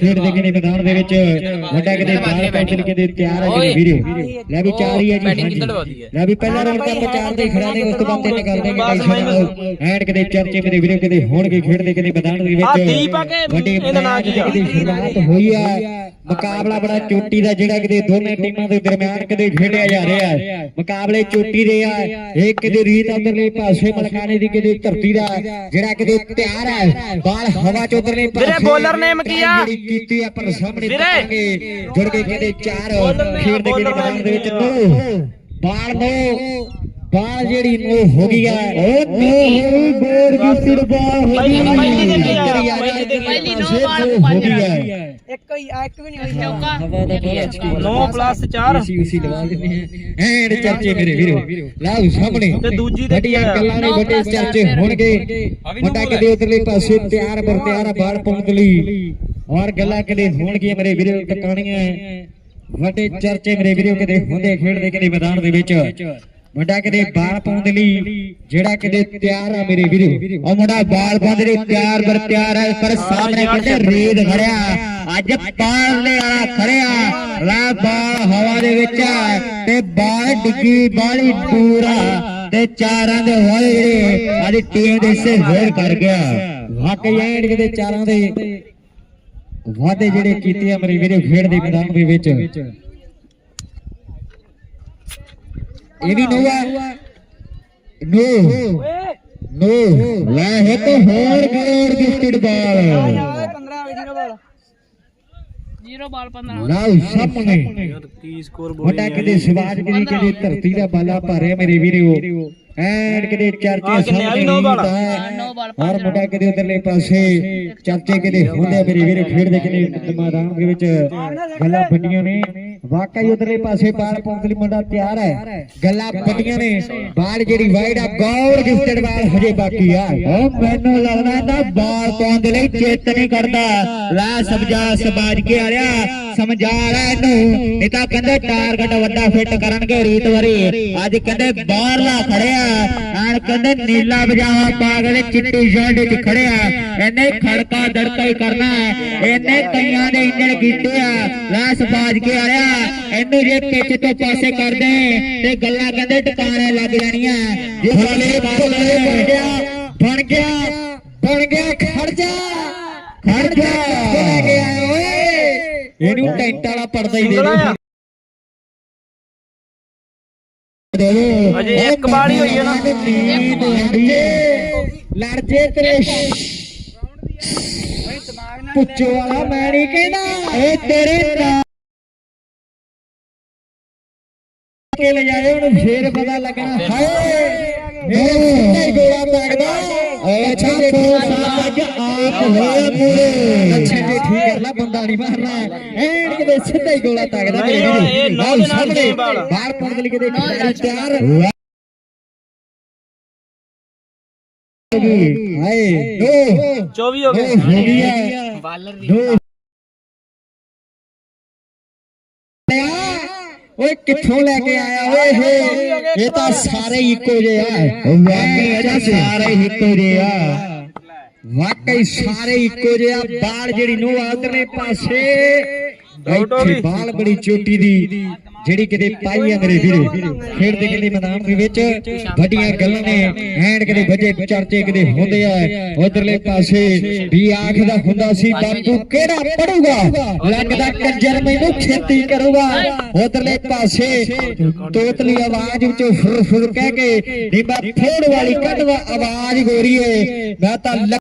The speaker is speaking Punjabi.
ਖੇਡ ਦੇ ਕਿਨੇ ਮੈਦਾਨ ਦੇ ਵਿੱਚ ਵੱਡਾ ਕਿਤੇ ਬਾਲ ਪੈਂਚਲ ਕਿਤੇ ਤਿਆਰ ਹੈ ਕਿਤੇ ਵੀਰੇ। ਲੈ ਵੀ ਚਾਰ ਹੀ ਹੈ ਜੀ ਹੈ? ਲੈ ਵੀ ਪਹਿਲਾ ਰੌਂਡ ਤਾਂ ਚਾਰ ਦੇ ਹੀ ਖੜਾ ਨੇ ਉਸ ਤੋਂ ਬਾਅਦ ਤਿੰਨ ਕਰਦੇ ਨੇ ਟੈਨਸ਼ਨ ਐਂਡ ਕਿਤੇ ਚਰਚੇ ਮੇਰੇ ਵੀਰੇ ਕਿਤੇ ਹੋਣਗੇ ਖੇਡ ਦੇ ਕਿਤੇ ਮੈਦਾਨ ਦੇ ਵਿੱਚ ਵੱਡੀ? ਕਿਤੇ ਸ਼ੁਰੂਆਤ ਹੋਈ ਆ। ਮੁਕਾਬਲਾ ਬੜਾ ਚੋਟੀ ਦਾ ਜਿਹੜਾ ਕਿਤੇ ਦੋਨੇ ਟੀਮਾਂ ਦੇ ਦਰਮਿਆਨ ਕਿਤੇ ਖੇਡਿਆ ਜਾ ਰਿਹਾ ਹੈ। ਮੁਕਾਬਲੇ ਚੋਟੀ ਦੇ ਆ ਇੱਕ ਕਿਤੇ ਰੀਤ ਅੰਦਰਲੇ ਪਾਸੇ ਮਲਕਾਣੇ ਦੀ ਕਿਤੇ ਧਰਤੀ ਦਾ ਜਿਹੜਾ ਕਿਤੇ ਤਿਆਰ ਹੈ। ਬਾਲ ਹਵਾ ਚ ਉਧਰਲੇ ਪਾਸੇ ਵੀਰੇ, bowler name ਕੀ ਆ? ਕੀਤੀ ਆ ਪਰ ਸਾਹਮਣੇ। ਦੱਸਾਂਗੇ ਜੁੜ ਕੇ ਕਿਤੇ ਚਾਰ ਖੇਡ ਦੇ ਮੈਦਾਨ ਦੇ ਵਿੱਚ ਨੋ ਬਾਲ ਨੋ ਬਾਲ ਜਿਹੜੀ ਨੋ ਹੋ ਗਈ ਆ। ਉਹ ਨੋ ਹੋਈ ਗੋਰ ਦੀ ਸਿਰ ਬਾਲ ਹੋ ਗਈ। ਪਹਿਲੀ- ਨੋ ਬਾਲ ਹੋ ਗਈ ਆ। ਇੱਕ ਹੀ ਆ, ਇੱਕ ਵੀ ਨਹੀਂ ਹੋਈ। ਚੌਕਾ। ਹਵਾ ਦਾ ਬੜਾ ਐਚਪੀ 9 ਪਲੱਸ 4 ਅਸੀਂ ਉਸੇ ਦਿੰਦੇ ਆ ਐਂਡ ਚਰਚੇ ਮੇਰੇ ਵੀਰੋ। ਲਾਓ ਸਾਹਮਣੇ। ਤੇ ਦੂਜੀ ਦੇ ਵੱਡੀਆਂ? ਗੱਲਾਂ ਨੇ ਵੱਡੇ ਚਰਚੇ ਹੋਣਗੇ। ਵੱਡਾ ਕਦੇ ਉਧਰਲੇ ਪਾਸੇ ਤਿਆਰ ਬਰ ਤਿਆਰ ਪਾਉਣ ਦੇ ਲਈ। ਔਰ ਗੱਲਾਂ ਕਦੇ ਹੋਣਗੀਆਂ ਮੇਰੇ ਵੀਰੋ, ਟਿਕਾਣੀਆਂ ਵੱਡੇ ਚਰਚੇ ਮੇਰੇ ਵੀਰੋ ਕਦੇ ਹੁੰਦੇ ਖੇਡਦੇ ਕਦੇ ਮੈਦਾਨ ਦੇ ਵਿੱਚ। ਵੱਡਾ ਕਦੇ ਬਾਲ ਪਾਉਣ ਦੇ ਲਈ, ਜਿਹੜਾ ਕਦੇ ਤਿਆਰ ਆ ਮੇਰੇ ਵੀਰੋ। ਉਹ ਮੁੰਡਾ ਬਾਲ ਪਾਉਣ ਦੇ ਲਈ ਤਿਆਰ ਬਰ ਤਿਆਰ ਹੈ ਪਰ ਸਾਹਮਣੇ ਕਹਿੰਦੇ ਰੇਡ ਖੜਿਆ। ਅੱਜ ਬਾਲ ਨੇ ਖੜਿਆ। ਲੈ ਬਾਲ ਹਵਾ ਦੇ ਵਿੱਚ ਤੇ ਬਾਲ ਡਿੱਗੀ, ਬਾਲੀ ਪੂਰਾ ਤੇ ਚਾਰਾਂ ਦੇ ਹੋਏ ਜਿਹੜੇ ਅੱਜ ਟੀਮ ਦੇ ਹਿੱਸੇ ਫੇਰ ਕਰ ਗਿਆ। ਵਾਕਈ ਐਂਡ ਕਿਤੇ ਚਾਰਾਂ ਦੇ ਵਾਅਦੇ ਜਿਹੜੇ ਕੀਤੇ ਆ ਮੇਰੇ ਵੀਰੇ ਖੇਡ ਦੇ ਮੈਦਾਨ ਦੇ ਵਿੱਚ। ਇਹ ਵੀ ਨੋ ਆ ਨੋ ਨੋ ਲੈ ਹੈ ਤਾਂ ਹੋਰ ਗੋੜ ਗਿਫਟਡ ਬਾਲ 15 ਵਜੇ ਦਾ ਬਾਲ ਜ਼ੀਰੋ ਬਾਲ 15 ਲਾਓ ਸਾਹਮਣੇ। ਕੀ ਸਕੋਰ ਵੱਡਾ ਕਿਤੇ ਸਵਾਜ ਕਿਤੇ ਕਿਤੇ ਧਰਤੀ ਦਾ ਬਾਲਾ ਭਾਰਿਆ ਮੇਰੇ ਵੀਰੋ। ਐਂਡ ਕਿਤੇ ਚਰਚੇ ਬਾਲ? ਔਰ ਮੁੰਡਾ ਕਿਤੇ ਉਧਰਲੇ ਪਾਸੇ ਚਰਚੇ ਕਿਤੇ ਹੁੰਦੇ ਮੇਰੇ ਵੀਰੋ ਖੇਡਦੇ ਕਿਤੇ ਮੈਦਾਨ ਦੇ ਵਿੱਚ ਗੱਲਾਂ ਵੱਡੀਆਂ ਨੇ। ਵਾਕਈ ਉਧਰਲੇ ਪਾਸੇ ਬਾਲ ਪਾਉਣ ਲਈ ਮੁੰਡਾ ਤਿਆਰ ਹੈ। ਗੱਲਾਂ ਵੱਡੀਆਂ ਨੇ। ਬਾਲ ਜਿਹੜੀ ਵਾਈਡ ਆ ਗੌਰ ਗਿਫਟਡ ਬਾਲ ਹਜੇ ਬਾਕੀ ਆ। ਉਹ ਮੈਨੂੰ ਲੱਗਦਾ ਇਹਦਾ ਬਾਲ ਪਾਉਣ ਦੇ ਲਈ ਚੇਤ ਨਹੀਂ ਕਰਦਾ। ਲੈ ਸਮਝਾ ਸਮਾਜ ਕੇ ਆ ਰਿਹਾ। ਸਮਝਾ ਲੈ ਇਹਨੂੰ? ਇਹ ਤਾਂ ਕਹਿੰਦੇ ਟਾਰਗੇਟ ਵੱਡਾ ਫਿੱਟ ਕਰਨਗੇ ਰੀਤ ਵਰੀ। ਅੱਜ ਕਹਿੰਦੇ ਬਾਹਰਲਾ ਖੜਿਆ। ਆਣ ਕਹਿੰਦੇ ਨੀਲਾ ਪਜਾਮਾ ਪਾ ਕੇ ਚਿੱਟੀ ਸ਼ਰਟ ਵਿੱਚ ਖੜਿਆ। ਇਹਨੇ ਖੜਕਾ ਦੜਕਾ ਹੀ ਕਰਨਾ। ਇਹਨੇ ਕਈਆਂ ਦੇ ਇੰਜਣ ਕੀਤੇ ਆ। ਲੈ ਸਮਾਜ ਕੇ ਆ ਰਿਹਾ ਇਹਨੂੰ ਜੇ ਪਿੱਛ ਤੋਂ ਪਾਸੇ ਕਰਦੇ ਤੇ ਗੱਲਾਂ ਕਹਿੰਦੇ ਟਿਕਾਣੇ ਲੱਗ ਜਾਣੀਆਂ। ਜੇ ਫਲੇ ਫਲੇ ਬਣ ਗਿਆ। ਬਣ ਗਿਆ। ਬਣ ਗਿਆ। ਖੜ ਜਾ। ਖੜ ਜਾ। ਲੈ ਕੇ ਆਏ ਓਏ। ਇਹਨੂੰ ਟੈਂਟ ਵਾਲਾ ਪਰਦਾ ਹੀ ਦੇ ਦੇ। ਅਜੇ ਇੱਕ ਬਾਲ ਹੀ ਹੋਈ ਹੈ ਨਾ। ਲੜ ਜੇ ਤੇਰੇ ਪੁੱਛੋ ਵਾਲਾ ਮੈਂ ਨਹੀਂ ਕਹਿੰਦਾ। ਇਹ ਤੇਰੇ ਨਾਲ। ਕੇ ਲੈ ਜਾਏ ਉਹਨੂੰ ਫੇਰ ਪਤਾ ਲੱਗਣਾ। ਹਾਏ। ਮੇਰੇ ਲੱਗਦਾ ਓਏ ਛਾਪੋ ਸਾਜ ਆਪ ਹੋਏ ਪੂਰੇ। ਅੱਛਾ ਜੀ ਠੀਕ ਹੈ ਲਾ ਬੰਦਾ ਨਹੀਂ ਮਾਰਨਾ। ਐਨ ਕਿਤੇ ਸਿੱਧਾ ਹੀ ਗੋਲਾ ਤੱਕਦਾ ਨੌ ਦੇ ਨਾਲ ਸਾਹਮਣੇ। ਬਾਹਰ ਪਾਉਣ ਦੇ ਲਈ ਕਿਤੇ ਤਿਆਰ ਹਾਏ ਦੋ। 24 ਹੋ ਗਏ। ਬਾਲਰ ਦੀ ਓਏ ਕਿੱਥੋਂ ਲੈ ਕੇ ਆਇਆ ਓਏ ਹੋਏ ਇਹ ਤਾਂ ਸਾਰੇ ਇੱਕੋ ਜਿਹੇ ਆ। ਵਾਕਈ ਸਾਰੇ ਇੱਕੋ ਜਿਹੇ ਆ। ਵਾਕਈ ਸਾਰੇ ਇੱਕੋ ਜਿਹੇ ਆ। ਬਾਲ ਜਿਹੜੀ ਨੂੰ ਆ ਉਧਰਲੇ ਪਾਸੇ ਇੱਥੇ ਬਾਲ ਬੜੀ ਚੋਟੀ ਦੀ। ਜਿਹੜੀ ਕਿਤੇ ਪਾਈ ਆ ਮੇਰੇ ਵੀਰੇ ਖੇਡਦੇ ਕਿਤੇ ਮੈਦਾਨ ਦੇ ਵਿੱਚ ਵੱਡੀਆਂ ਗੱਲਾਂ ਨੇ ਐਂਡ ਕਿਤੇ ਵੱਜੇ ਚਰਚੇ ਕਿਤੇ ਹੁੰਦੇ ਆ ਉਧਰਲੇ ਪਾਸੇ ਵੀ ਆਖਦਾ ਹੁੰਦਾ ਸੀ ਬਾਪੂ ਕਿਹੜਾ ਪੜੂਗਾ? ਲੱਗਦਾ ਕੰਜਰ ਮੈਨੂੰ ਖੇਤੀ ਕਰੂਗਾ। ਉਧਰਲੇ ਪਾਸੇ ਤੋਤਲੀ ਆਵਾਜ਼ ਵਿੱਚ ਫੁਰ ਫੁਰ ਕਹਿ ਕੇ ਨੀ ਮੈਂ ਫੋੜ ਵਾਲੀ ਕੱਢਵਾ ਆਵਾਜ਼ ਗੋਰੀਏ ਮੈਂ ਤਾਂ